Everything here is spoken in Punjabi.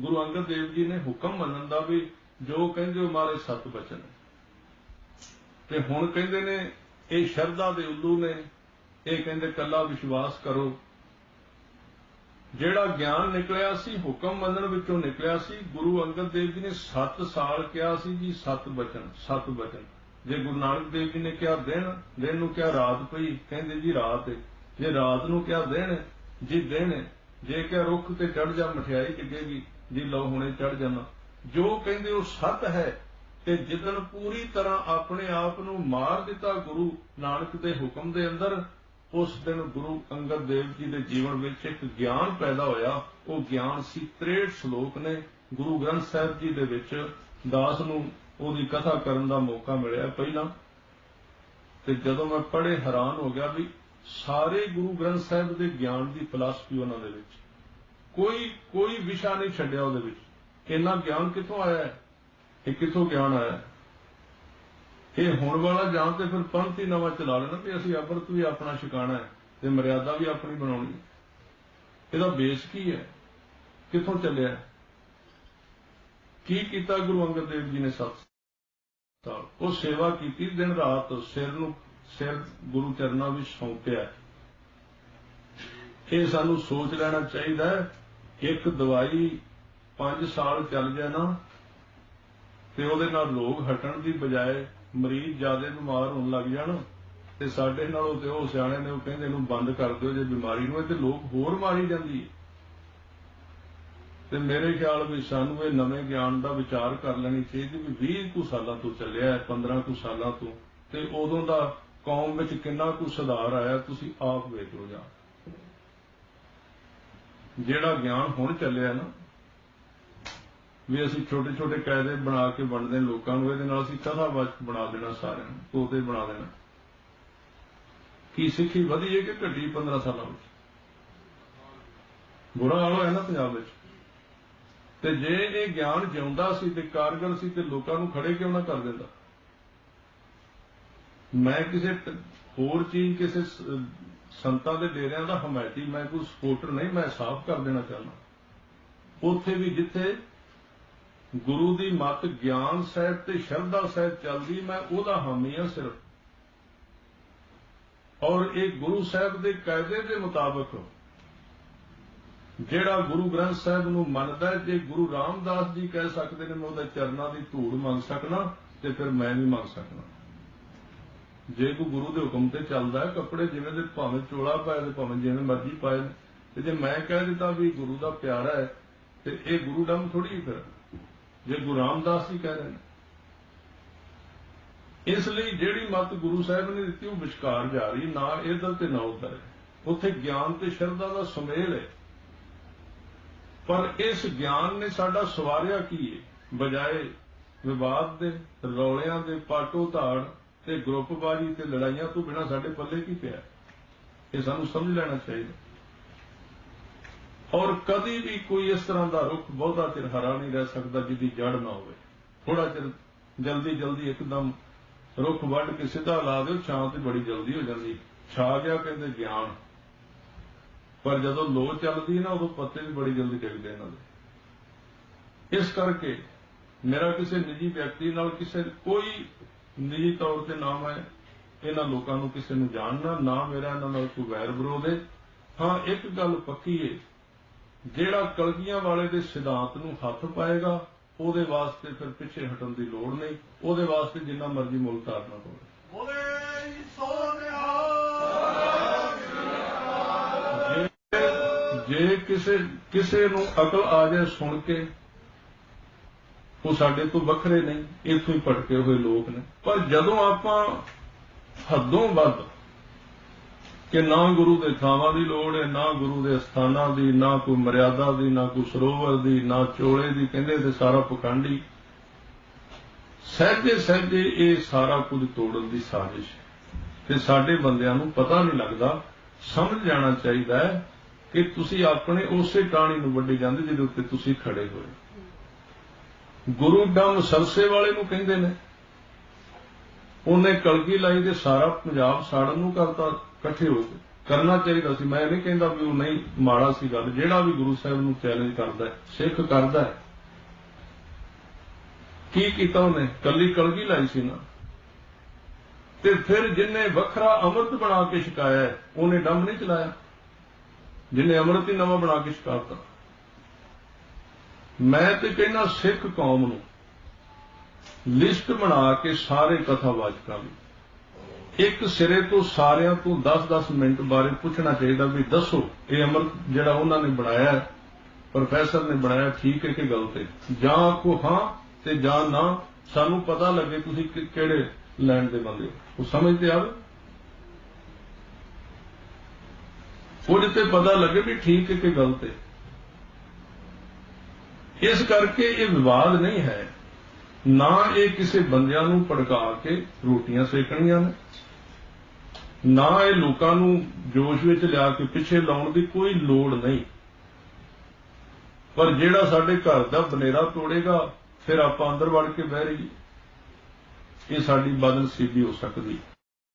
ਗੁਰੂ ਅੰਗਦ ਦੇਵ ਜੀ ਨੇ ਹੁਕਮ ਮੰਨਣ ਦਾ ਵੀ ਜੋ ਕਹਿੰਦੇ ਹੋ ਮਾਰੇ ਸਤ ਬਚਨ। ਤੇ ਹੁਣ ਕਹਿੰਦੇ ਨੇ, ਇਹ ਸ਼ਰਧਾ ਦੇ ਉੱਲੂ ਨੇ, ਇਹ ਕਹਿੰਦੇ ਕੱਲਾ ਵਿਸ਼ਵਾਸ ਕਰੋ। ਜਿਹੜਾ ਗਿਆਨ ਨਿਕਲਿਆ ਸੀ, ਹੁਕਮ ਮੰਨਣ ਵਿੱਚੋਂ ਨਿਕਲਿਆ ਸੀ, ਗੁਰੂ ਅੰਗਦ ਦੇਵ ਜੀ ਨੇ 7 ਸਾਲ ਕਿਹਾ ਸੀ ਜੀ, ਸਤ ਬਚਨ ਸਤ ਬਚਨ। ਜੇ ਗੁਰੂ ਨਾਨਕ ਦੇਵ ਜੀ ਨੇ ਕਿਹਾ ਦਿਨ ਦਿਨ ਨੂੰ ਕਿਹਾ ਰਾਤ ਪਈ, ਕਹਿੰਦੇ ਜੀ ਰਾਤ ਹੈ ਜੇ ਰਾਤ ਨੂੰ ਕਿਹਾ ਦਿਨ, ਜੀ ਦਿਨ ਜੇ ਕਿਹਾ ਰੁੱਖ ਤੇ ਚੜ ਜਾ ਮਠਿਆਈ ਡਿੱਗੇਗੀ ਜੀ ਲਓ ਹੁਣੇ ਚੜ ਜਾਣਾ ਜੋ ਕਹਿੰਦੇ ਉਹ ਸਤ ਹੈ, ਤੇ ਜਿੱਦਣ ਪੂਰੀ ਤਰ੍ਹਾਂ ਆਪਣੇ ਆਪ ਨੂੰ ਮਾਰ ਦਿੱਤਾ ਗੁਰੂ ਨਾਨਕ ਦੇ ਹੁਕਮ ਦੇ ਅੰਦਰ, ਉਸ ਦਿਨ ਗੁਰੂ ਅੰਗਦ ਦੇਵ ਜੀ ਦੇ ਜੀਵਨ ਵਿੱਚ ਇੱਕ ਗਿਆਨ ਪੈਦਾ ਹੋਇਆ। ਉਹ ਗਿਆਨ ਸੀ 63 ਸ਼ਲੋਕ ਨੇ। ਗੁਰੂ ਗ੍ਰੰਥ ਸਾਹਿਬ ਜੀ ਦੇ ਵਿੱਚ ਦਾਸ ਨੂੰ ਉਹਦੀ ਕਥਾ ਕਰਨ ਦਾ ਮੌਕਾ ਮਿਲਿਆ ਪਹਿਲਾਂ। ਤੇ ਜਦੋਂ ਮੈਂ ਪੜ੍ਹੇ ਹੈਰਾਨ ਹੋ ਗਿਆ ਵੀ ਸਾਰੇ ਗੁਰੂ ਗ੍ਰੰਥ ਸਾਹਿਬ ਦੇ ਗਿਆਨ ਦੀ ਫਿਲਾਸਫੀ ਉਹਨਾਂ ਦੇ ਵਿੱਚ। ਕੋਈ ਕੋਈ ਵਿਸ਼ਾ ਨਹੀਂ ਛੱਡਿਆ ਉਹਦੇ ਵਿੱਚ। ਇੰਨਾ ਗਿਆਨ ਕਿੱਥੋਂ ਆਇਆ ਹੈ? ਇਹ ਕਿੱਥੋਂ ਗਿਆਨ ਆਇਆ ਹੈ? ਇਹ ਹੋਣ ਵਾਲਾ ਜਾਂ ਤੇ ਫਿਰ ਪੰਥ ਹੀ ਨਵਾਂ ਚਲਾ ਲੈਣਾ ਤੇ ਅਸੀਂ ਅਮਰਤ ਵੀ ਆਪਣਾ ਛਕਾਣਾ ਹੈ ਤੇ ਮਰਿਆਦਾ ਵੀ ਆਪਣੀ ਬਣਾਉਣੀ ਇਹਦਾ ਬੇਸ ਕੀ ਹੈ? ਕਿੱਥੋਂ ਚੱਲਿਆ ਕੀ ਕੀਤਾ ਗੁਰੂ ਅੰਗਦ ਦੇਵ ਜੀ ਨੇ ਸਤ ਸਾਲ? ਉਹ ਸੇਵਾ ਕੀਤੀ, ਦਿਨ ਰਾਤ ਸਿਰ ਨੂੰ, ਸਿਰ ਗੁਰੂ ਚਰਨਾਂ ਵਿੱਚ ਸੌਂਪਿਆ। ਇਹ ਸਾਨੂੰ ਸੋਚ ਲੈਣਾ ਚਾਹੀਦਾ ਹੈ ਇੱਕ ਦਵਾਈ 5 ਸਾਲ ਚੱਲ ਜਾਏ ਨਾ, ਤੇ ਉਹਦੇ ਨਾਲ ਰੋਗ ਹਟਣ ਦੀ ਬਜਾਏ ਮਰੀਜ਼ ਜ਼ਿਆਦਾ ਬਿਮਾਰ ਹੋਣ ਲੱਗ ਜਾਣ, ਤੇ ਸਾਡੇ ਨਾਲੋਂ ਤੇ ਉਹ ਸਿਆਣੇ ਨੇ ਉਹ ਕਹਿੰਦੇ ਇਹਨੂੰ ਬੰਦ ਕਰ ਦਿਓ ਜੇ ਬਿਮਾਰੀ ਨੂੰ ਤੇ ਲੋਕ ਹੋਰ ਮਾਰੀ ਜਾਂਦੀ ਹੈ ਤੇ ਮੇਰੇ ਖਿਆਲ ਵਿੱਚ ਸਾਨੂੰ ਇਹ ਨਵੇਂ ਗਿਆਨ ਦਾ ਵਿਚਾਰ ਕਰ ਲੈਣੀ ਚਾਹੀਦੀ ਵੀ 20 ਕੁ ਸਾਲਾਂ ਤੋਂ ਚੱਲਿਆ ਹੈ 15 ਕੁ ਸਾਲਾਂ ਤੋਂ, ਤੇ ਉਦੋਂ ਦਾ ਕੌਮ ਵਿੱਚ ਕਿੰਨਾ ਕੁ ਸੁਧਾਰ ਆਇਆ, ਤੁਸੀਂ ਆਪ ਵੇਖ ਲਓ ਜਾ। ਜਿਹੜਾ ਗਿਆਨ ਹੁਣ ਚੱਲਿਆ ਨਾ, ਵੀ ਅਸੀਂ ਛੋਟੇ ਛੋਟੇ ਕਾਇਦੇ ਬਣਾ ਕੇ ਵੰਡਦੇ ਲੋਕਾਂ ਨੂੰ, ਇਹਦੇ ਨਾਲ ਅਸੀਂ ਕਥਾਵਾਚਕ ਬਣਾ ਦੇਣਾ ਸਾਰਿਆਂ ਨੂੰ, ਤੋਤੇ ਬਣਾ ਦੇਣਾ। ਕੀ ਸਿੱਖੀ ਵਧੀ ਹੈ ਕਿ ਘਟੀ 15 ਸਾਲਾਂ ਵਿੱਚ? ਬੁਰਾ ਹਾਲ ਹੋਇਆ ਨਾ ਪੰਜਾਬ ਵਿੱਚ। ਤੇ ਜੇ ਇਹ ਗਿਆਨ ਜਿਉਂਦਾ ਸੀ ਤੇ ਕਾਰਗਰ ਸੀ ਤੇ ਲੋਕਾਂ ਨੂੰ ਖੜੇ ਕਿਉਂ ਨਾ ਕਰ ਦਿੰਦਾ? ਮੈਂ ਕਿਸੇ ਹੋਰ ਚੀਜ਼, ਕਿਸੇ ਸੰਤਾਂ ਦੇ ਡੇਰਿਆਂ ਦਾ ਹਮਾਇਤੀ, ਮੈਂ ਕੋਈ ਸਪੋਰਟਰ ਨਹੀਂ, ਮੈਂ ਸਾਫ਼ ਕਰ ਦੇਣਾ ਚਾਹੁੰਦਾ। ਉੱਥੇ ਵੀ ਜਿੱਥੇ ਗੁਰੂ ਦੀ ਮੱਤ, ਗਿਆਨ ਸਾਹਿਬ ਤੇ ਸ਼ਰਧਾ ਸਾਹਿਬ ਚੱਲਦੀ, ਮੈਂ ਉਹਦਾ ਹਾਮੀ ਹਾਂ ਸਿਰਫ। ਔਰ ਇਹ ਗੁਰੂ ਸਾਹਿਬ ਦੇ ਕਾਇਦੇ ਦੇ ਮੁਤਾਬਕ ਜਿਹੜਾ ਗੁਰੂ ਗ੍ਰੰਥ ਸਾਹਿਬ ਨੂੰ ਮੰਨਦਾ ਜੇ ਗੁਰੂ ਰਾਮਦਾਸ ਜੀ ਕਹਿ ਸਕਦੇ ਨੇ, ਮੈਂ ਉਹਦੇ ਚਰਨਾਂ ਦੀ ਧੂੜ ਮੰਗ ਸਕਣਾ ਤੇ ਫਿਰ ਮੈਂ ਵੀ ਮੰਗ ਸਕਣਾ ਜੇ ਕੋਈ ਗੁਰੂ ਦੇ ਹੁਕਮ ਤੇ ਚੱਲਦਾ ਹੈ ਕੱਪੜੇ ਜਿਵੇਂ ਦੇ ਭਾਵੇਂ ਚੋਲਾ ਪਾਏ ਤੇ ਭਾਵੇਂ ਜਿਵੇਂ ਮਰਜ਼ੀ ਪਾਏ ਨੇ, ਤੇ ਜੇ ਮੈਂ ਕਹਿ ਦਿੱਤਾ ਵੀ ਗੁਰੂ ਦਾ ਪਿਆਰਾ ਹੈ ਤੇ ਇਹ ਗੁਰੂ ਡੰਮ ਥੋੜੀ ਫਿਰ। ਜੇ ਗੁਰੂ ਰਾਮਦਾਸ ਜੀ ਕਹਿ ਰਹੇ ਨੇ। ਇਸ ਲਈ ਜਿਹੜੀ ਮਤ ਗੁਰੂ ਸਾਹਿਬ ਨੇ ਦਿੱਤੀ ਉਹ ਵਿਚਕਾਰ ਜਾ ਰਹੀ ਨਾ ਇਧਰ ਤੇ ਨਾ ਉਧਰ। ਉੱਥੇ ਗਿਆਨ ਤੇ ਸ਼ਰਧਾ ਦਾ ਸੁਮੇਲ ਹੈ। ਪਰ ਇਸ ਗਿਆਨ ਨੇ ਸਾਡਾ ਸਵਾਰਿਆ ਕੀ ਹੈ? ਬਜਾਏ ਵਿਵਾਦ ਦੇ ਰੌਲਿਆਂ ਦੇ ਪਾਟੋ ਧਾੜ ਤੇ ਗਰੁੱਪਬਾਜ਼ੀ ਤੇ ਲੜਾਈਆਂ ਤੋਂ ਬਿਨਾ ਸਾਡੇ ਪੱਲੇ ਕੀ ਪਿਆ? ਇਹ ਸਾਨੂੰ ਸਮਝ ਲੈਣਾ ਚਾਹੀਦਾ। ਔਰ ਕਦੀ ਵੀ ਕੋਈ ਇਸ ਤਰ੍ਹਾਂ ਦਾ ਰੁੱਖ ਬਹੁਤਾ ਚਿਰ ਹਰਾ ਨਹੀਂ ਰਹਿ ਸਕਦਾ ਜਿਹਦੀ ਜੜ ਨਾ ਹੋਵੇ। ਥੋੜਾ ਚਿਰ ਜਲਦੀ ਜਲਦੀ ਇੱਕਦਮ ਰੁੱਖ ਵੱਢ ਕੇ ਸਿੱਧਾ ਲਾ ਦਿਓ, ਛਾਂ ਤੇ ਬੜੀ ਜਲਦੀ ਹੋ ਜਾਂਦੀ। ਛਾ ਗਿਆ ਕਹਿੰਦੇ ਗਿਆਨ। ਪਰ ਜਦੋਂ ਲੋ ਚੱਲਦੀ ਨਾ, ਉਦੋਂ ਪੱਤੇ ਵੀ ਬੜੀ ਜਲਦੀ ਡਿੱਗਦੇ ਇਹਨਾਂ ਦੇ ਇਸ ਕਰਕੇ ਮੇਰਾ ਕਿਸੇ ਨਿੱਜੀ ਵਿਅਕਤੀ ਨਾਲ ਕਿਸੇ ਕੋਈ ਨਿੱਜੀ ਤੌਰ ਤੇ ਨਾਮ ਹੈ ਇਹਨਾਂ ਲੋਕਾਂ ਨੂੰ ਕਿਸੇ ਨੂੰ ਜਾਣਨਾ ਨਾ ਮੇਰਾ ਇਹਨਾਂ ਨਾਲ ਕੋਈ ਵੈਰ ਵਿਰੋਧ ਹੈ ਹਾਂ ਇੱਕ ਗੱਲ ਪੱਕੀ ਹੈ ਜਿਹੜਾ ਕਲਗੀਆਂ ਵਾਲੇ ਦੇ ਸਿਧਾਂਤ ਨੂੰ ਹੱਥ ਪਾਏਗਾ ਉਹਦੇ ਵਾਸਤੇ ਫਿਰ ਪਿੱਛੇ ਹਟਣ ਦੀ ਲੋੜ ਨਹੀਂ ਉਹਦੇ ਵਾਸਤੇ ਜਿੰਨਾ ਮਰਜ਼ੀ ਮੁੱਲ ਤਾਰਨਾ ਪਵੇ। ਬੋਲੇ ਸੋਨਿਆ ਜੇ- ਜੇ ਕਿਸੇ ਕਿਸੇ ਨੂੰ ਅਕਲ ਆ ਜਾਏ ਸੁਣ ਕੇ ਉਹ ਸਾਡੇ ਤੋਂ ਵੱਖਰੇ ਨਹੀਂ ਇੱਥੋਂ ਹੀ ਭਟਕੇ ਹੋਏ ਲੋਕ ਨੇ। ਪਰ ਜਦੋਂ ਆਪਾਂ ਹੱਦੋਂ ਵੱਧ ਕਿ ਨਾ ਗੁਰੂ ਦੇ ਥਾਵਾਂ ਦੀ ਲੋੜ ਹੈ, ਨਾ ਗੁਰੂ ਦੇ ਸਥਾਨਾਂ ਦੀ, ਨਾ ਕੋਈ ਮਰਿਆਦਾ ਦੀ, ਨਾ ਕੋਈ ਸਰੋਵਰ ਦੀ, ਨਾ ਚੋਲੇ ਦੀ, ਕਹਿੰਦੇ ਤੇ ਸਾਰਾ ਪਖੰਡੀ। ਸਹਿਜੇ ਸਹਿਜੇ ਇਹ ਸਾਰਾ ਕੁਝ ਤੋੜਨ ਦੀ ਸਾਜ਼ਿਸ਼ ਹੈ। ਤੇ ਸਾਡੇ ਬੰਦਿਆਂ ਨੂੰ ਪਤਾ ਨਹੀਂ ਲੱਗਦਾ, ਸਮਝ ਜਾਣਾ ਚਾਹੀਦਾ ਹੈ ਕਿ ਤੁਸੀਂ ਆਪਣੇ ਉਸੇ ਟਾਣੀ ਨੂੰ ਵੱਢੀ ਜਾਂਦੇ ਜਿਹਦੇ ਉੱਤੇ ਤੁਸੀਂ ਖੜੇ ਹੋਏ ਗੁਰੂ ਡੰਮ ਸਰਸੇ ਵਾਲੇ ਨੂੰ ਕਹਿੰਦੇ ਨੇ। ਉਹਨੇ ਕਲਗੀ ਲਾਈ ਤੇ ਸਾਰਾ ਪੰਜਾਬ ਸਾੜਨ ਨੂੰ ਕਰਤਾ, ਇਕੱਠੇ ਹੋ ਕੇ। ਕਰਨਾ ਚਾਹੀਦਾ ਸੀ। ਮੈਂ ਨਹੀਂ ਕਹਿੰਦਾ ਵੀ ਉਹ ਨਹੀਂ ਮਾੜਾ ਸੀ ਗੱਲ। ਜਿਹੜਾ ਵੀ ਗੁਰੂ ਸਾਹਿਬ ਨੂੰ ਚੈਲੰਜ ਕਰਦਾ ਹੈ, ਸਿੱਖ ਕਰਦਾ ਹੈ। ਕੀ ਕੀਤਾ ਉਹਨੇ? ਕੱਲੀ ਕਲਗੀ ਲਾਈ ਸੀ ਨਾ। ਤੇ ਫਿਰ ਜਿਨੇ ਵੱਖਰਾ ਅੰਮ੍ਰਿਤ ਬਣਾ ਕੇ ਛਕਾਇਆ ਉਹਨੇ ਡੰਮ ਨਹੀਂ ਚਲਾਇਆ। ਜਿਨੇ ਅੰਮ੍ਰਿਤ ਹੀ ਨਵਾਂ ਬਣਾ ਕੇ ਛਕਾਤਾ। ਮੈਂ ਤੇ ਕਹਿੰਦਾ ਸਿੱਖ ਕੌਮ ਨੂੰ ਲਿਸਟ ਬਣਾ ਕੇ ਸਾਰੇ ਕਥਾਵਾਚਕਾਂ ਦੀ। ਇੱਕ ਸਿਰੇ ਤੋਂ ਸਾਰਿਆਂ ਤੋਂ 10-10 ਮਿੰਟ ਬਾਰੇ ਪੁੱਛਣਾ ਚਾਹੀਦਾ ਵੀ ਦੱਸੋ, ਇਹ ਅੰਮ੍ਰਿਤ ਜਿਹੜਾ ਉਹਨਾਂ ਨੇ ਬਣਾਇਆ, ਪ੍ਰੋਫੈਸਰ ਨੇ ਬਣਾਇਆ ਠੀਕ ਹੈ ਕਿ ਗਲਤ ਹੈ? ਜਾਂ ਕੋ ਹਾਂ ਤੇ ਜਾਂ ਨਾ, ਸਾਨੂੰ ਪਤਾ ਲੱਗੇ ਤੁਸੀਂ ਕਿਹੜੇ ਲੈਣ ਦੇ ਬੰਦੇ ਹੋ। ਉਹ ਸਮਝਦੇ ਆਵੇ? ਉਹਦੇ ਤੇ ਪਤਾ ਲੱਗੇ ਵੀ ਠੀਕ ਹੈ ਕਿ ਗਲਤ ਹੈ। ਇਸ ਕਰਕੇ ਇਹ ਵਿਵਾਦ ਨਹੀਂ ਹੈ। ਨਾ ਇਹ ਕਿਸੇ ਬੰਦਿਆਂ ਨੂੰ ਭੜਕਾ ਕੇ ਰੋਟੀਆਂ ਸੇਕਣੀਆਂ ਨੇ। ਨਾ ਇਹ ਲੋਕਾਂ ਨੂੰ ਜੋਸ਼ ਵਿੱਚ ਲਿਆ ਕੇ ਪਿੱਛੇ ਲਾਉਣ ਦੀ ਕੋਈ ਲੋੜ ਨਹੀਂ। ਪਰ ਜਿਹੜਾ ਸਾਡੇ ਘਰ ਦਾ ਬਨੇਰਾ ਤੋੜੇਗਾ, ਫਿਰ ਆਪਾਂ ਅੰਦਰ ਵੜ ਕੇ ਬਹਿ ਰਹੀਏ। ਇਹ ਸਾਡੀ ਬਦਨਸੀਬੀ ਹੋ ਸਕਦੀ